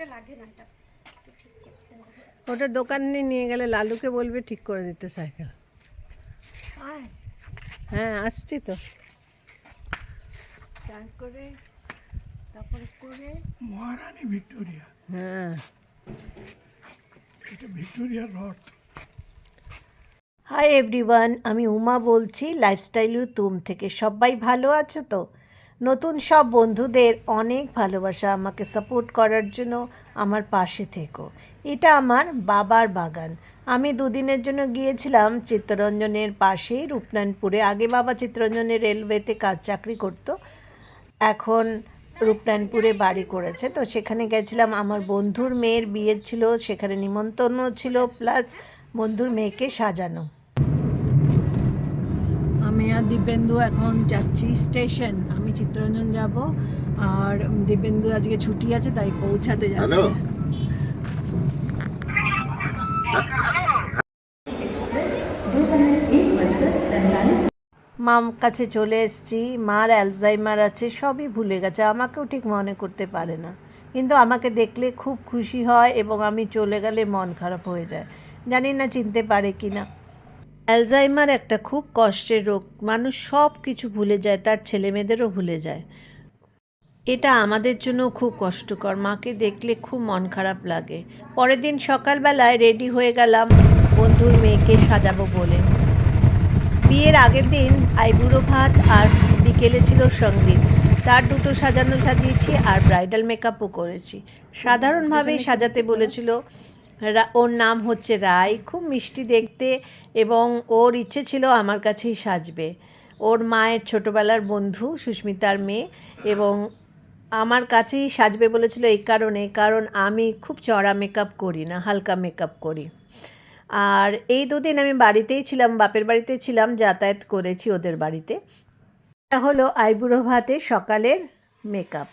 একটা লাগে না এটা ওটা দোকানে নিয়ে গেলে লালুকে বলবে ঠিক করে দিতে সাইকেল। হ্যাঁ আসছি তো। চান করে তারপরে করে। মহারানী ভিক্টোরিয়া। হ্যাঁ। এটা ভিক্টোরিয়ার রথ। হাই এভরিওয়ান আমি উমা বলছি লাইফস্টাইল তুম থেকে সবাই ভালো আছো তো? নতুন সব বন্ধুদের অনেক ভালোবাসা আমাকে সাপোর্ট করার জন্য আমার পাশে থেকো। এটা আমার বাবার বাগান। আমি দুদিনের জন্য গিয়েছিলাম চিত্তরঞ্জনের পাশে রূপনারায়ণপুরে আগে বাবা চিত্তরঞ্জনের রেলওয়েতে কাজ চাকরি করতো। এখন রূপনারায়ণপুরে বাড়ি করেছে। তো সেখানে গেছিলাম। আমার বন্ধুর মেয়ের বিয়ে ছিল, সেখানে নিমন্ত্রণ ছিল প্লাস বন্ধুর মেয়েকে সাজানো। আমি আর দিব্যেন্দু এখন যাচ্ছি স্টেশন। আমি চিত্তরঞ্জন যাব। আর দিব্যেন্দু আজকে ছুটি আছে তাই পৌঁছাতে যাচ্ছি। মাম কাছে চলে এসেছি মার অ্যালজাইমার আছে সবই ভুলে গেছে আমাকেও ঠিক মনে করতে পারে না। কিন্তু আমাকে দেখলে খুব খুশি হয় এবং আমি চলে গেলে মন খারাপ হয়ে যায়। জানি না চিনতে পারে কি না অ্যালজাইমার একটা খুব কষ্টের রোগ। মানুষ সব কিছু ভুলে যায়, তার ছেলে মেয়েদেরও ভুলে যায়। এটা আমাদের জন্য খুব কষ্টকর। মাকে দেখলে খুব মন খারাপ লাগে। পরের দিন সকালবেলায় রেডি হয়ে গেলাম বন্ধুর মেয়েকে সাজাবো বলে। বিয়ের আগের দিন আইবুড়ো ভাত আর বিকেলে ছিল সংগীত। তার দুটো সাজানো সাজিয়েছি আর ব্রাইডাল মেকআপও করেছি। সাধারণভাবেই সাজাতে বলেছিল ওর নাম হচ্ছে রায় খুব মিষ্টি দেখতে এবং ওর ইচ্ছে ছিল আমার কাছেই সাজবে। ওর মায়ের ছোটোবেলার বন্ধু সুস্মিতার মেয়ে এবং আমার কাছেই সাজবে বলেছিল এই কারণে, কারণ আমি খুব চড়া মেকআপ করি না, হালকা মেকআপ করি। আর এই দুদিন আমি বাড়িতেই ছিলাম, বাপের বাড়িতে ছিলাম, যাতায়াত করেছি ওদের বাড়িতে। এটা হলো আইবুড়ো ভাতে সকালের মেকআপ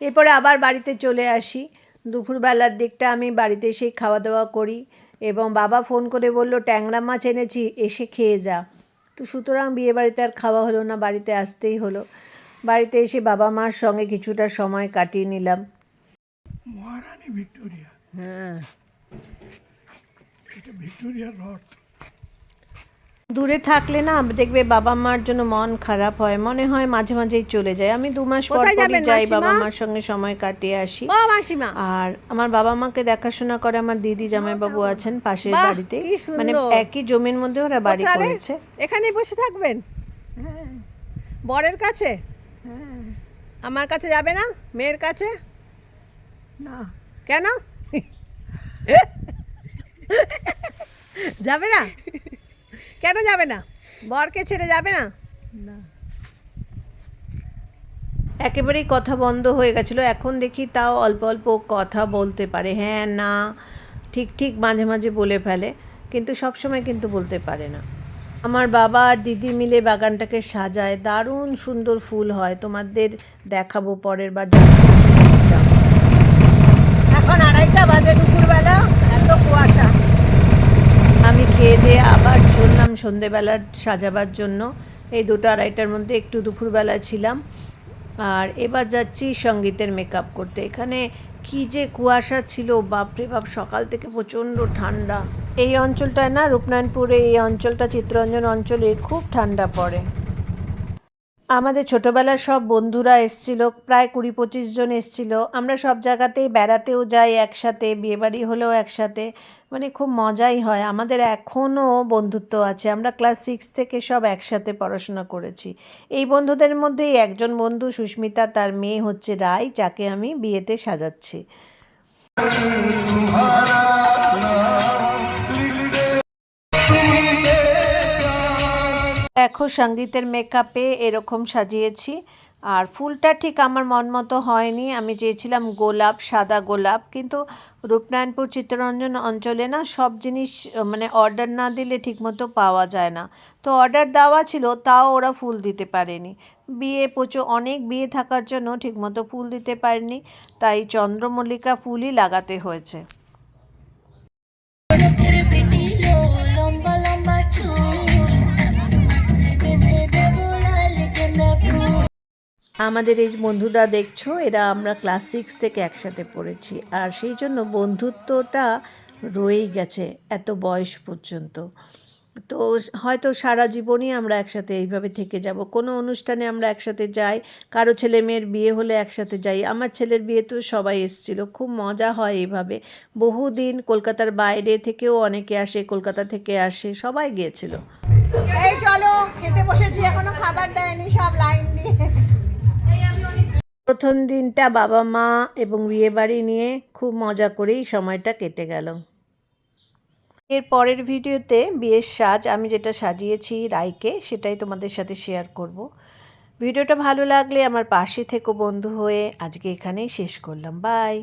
এরপরে আবার বাড়িতে চলে আসি। দুপুরবেলার দিকটা আমি বাড়িতে এসেই খাওয়া দাওয়া করি এবং বাবা ফোন করে বলল ট্যাংরা মাছ এনেছি এসে খেয়ে যা। তো সুতরাং বিয়েবাড়িতে আর খাওয়া হলো না বাড়িতে আসতেই হলো। বাড়িতে এসে বাবা মার সঙ্গে কিছুটা সময় কাটিয়ে নিলাম। মহারানী ভিক্টোরিয়া। হ্যাঁ। এটা ভিক্টোরিয়ার রথ। দূরে থাকলে না দেখবে বাবা মার জন্য মন খারাপ হয় মনে হয় মাঝে মাঝেই চলে যায়। আমি দু মাস পর পরই যাই বাবা মার সঙ্গে সময় কাটিয়ে আসি। মাসিমা। আর আমার বাবা মাকে দেখাশোনা করে আমার দিদি জামাইবাবু আছেন পাশের বাড়িতে। মানে একই জমির মধ্যে ওরা বাড়ি? করেছে। এখানেই বসে থাকবেন? বরের কাছে? আমার কাছে যাবে না? মেয়ের কাছে? না। কেন? যাবে না? কেন যাবে না? বরকে ছেড়ে যাবে না? না। একেবারেই কথা বন্ধ হয়ে গেছিল। এখন দেখি তাও অল্প অল্প কথা বলতে পারে। হ্যাঁ না ঠিক ঠিক মাঝে মাঝে বলে ফেলে কিন্তু সব সময় কিন্তু বলতে পারে না। আমার বাবা আর দিদি মিলে বাগানটাকে সাজায়। দারুণ সুন্দর ফুল হয়। তোমাদের দেখাবো পরের বার। এখন আড়াইটা বাজে দুপুরবেলা এত কুয়াশা। আমি খেয়ে দিয়ে আবার চললাম সন্ধেবেলা সাজাবার জন্য। এই দুটো আড়াইটার মধ্যে একটু দুপুরবেলা ছিলাম। আর এবার যাচ্ছি সঙ্গীতের মেকআপ করতে। এখানে কি যে কুয়াশা ছিল, বাপরে বাপ, সকাল থেকে প্রচণ্ড ঠান্ডা। এই অঞ্চলটায় না, রূপনারায়ণপুরে এই অঞ্চলটা, চিত্তরঞ্জন অঞ্চলে খুব ঠান্ডা পড়ে। আমাদের ছোটবেলার সব বন্ধুরা এসছিল, প্রায় কুড়ি পঁচিশ জন এসছিল। আমরা সব জায়গাতেই বেড়াতেও যাই একসাথে, বিয়েবাড়ি হলেও একসাথে। মানে খুব মজাই হয়। আমাদের এখনও বন্ধুত্ব আছে। আমরা ক্লাস সিক্স থেকে সব একসাথে পড়াশোনা করেছি। এই বন্ধুদের মধ্যেই একজন বন্ধু সুস্মিতা, তার মেয়ে হচ্ছে রায় যাকে আমি বিয়েতে সাজাচ্ছি। দেখো সঙ্গীতের মেকআপে এরকম সাজিয়েছি। আর ফুলটা ঠিক আমার মন মতো হয়নি। আমি চেয়েছিলাম গোলাপ, সাদা গোলাপ, কিন্তু রূপনারায়ণপুর চিত্তরঞ্জন অঞ্চলে না সব জিনিস মানে অর্ডার না দিলে ঠিকমতো পাওয়া যায় না। তো অর্ডার দেওয়া ছিল, তাও ওরা ফুল দিতে পারেনি। বিয়ে প্রচুর অনেক বিয়ে থাকার জন্য ঠিকমতো ফুল দিতে পারেনি। তাই চন্দ্রমল্লিকা ফুলই লাগাতে হয়েছে। আমাদের এই বন্ধুরা দেখছ, এরা আমরা ক্লাস সিক্স থেকে একসাথে পড়েছি। আর সেই জন্য বন্ধুত্বটা রয়েই গেছে এত বয়স পর্যন্ত। তো হয়তো সারা জীবনই আমরা একসাথে এইভাবে থেকে যাব। কোনো অনুষ্ঠানে আমরা একসাথে যাই, কারও ছেলে মেয়ের বিয়ে হলে একসাথে যাই। আমার ছেলের বিয়ে তো সবাই এসেছিল, খুব মজা হয় এইভাবে। বহুদিন কলকাতার বাইরে থেকেও অনেকে আসে, কলকাতা থেকে আসে, সবাই গিয়েছিল। এই চলো, খেতে বসেছি, এখনও খাবার দেয়নি, সব লাইন প্রথম দিনটা বাবা মা এবং বিয়ে বাড়ি নিয়ে খুব মজা করেই সময়টা কেটে গেল। এর পরের ভিডিওতে বিয়ের সাজ আমি যেটা সাজিয়েছি রায়কে সেটাই তোমাদের সাথে শেয়ার করব। ভিডিওটা ভালো লাগলে আমার পাশে থেকো বন্ধু হয়ে। আজকে এখানেই শেষ করলাম। বাই